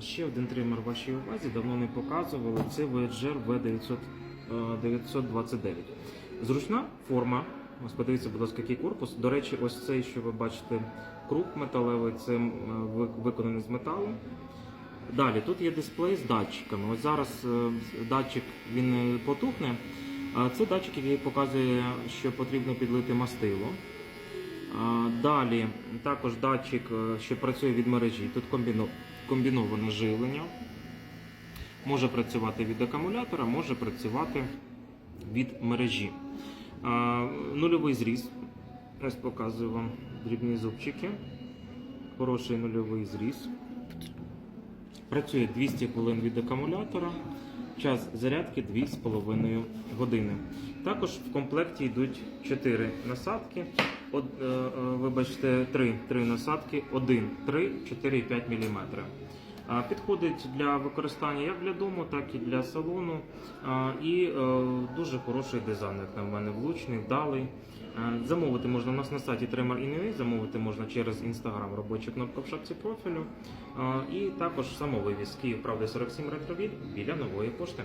Ще один тример вашій увазі, давно не показували. Це Voyager V929. Зручна форма. Ось подивіться, будь ласка, який корпус. До речі, ось цей, що ви бачите, круг металевий, це виконаний з металу. Далі тут є дисплей з датчиками. Ось зараз е, датчик він е, потухне. Це датчик, який показує, що потрібно підлити мастило. Далі також датчик, е, що працює від мережі. Тут комбіноване живлення. Може працювати від акумулятора, може працювати від мережі. Нульовий зріз. Ось показую вам дрібні зубчики. Хороший нульовий зріз. Працює 200 хвилин від акумулятора. Час зарядки 2,5 години. Також в комплекті йдуть 4 насадки. Од, е, е, вибачте, 3, 3 насадки, 1, 3, 4 і 5 мм. Підходить для використання як для дому, так і для салону. І е, дуже хороший дизайн, як на мене, влучний, вдалий. Замовити можна у нас на сайті Tremor.ua, замовити можна через інстаграм робоча кнопка в шапці профілю. І також самовивіз Київ, правда, 47 ретровіль біля нової пошти.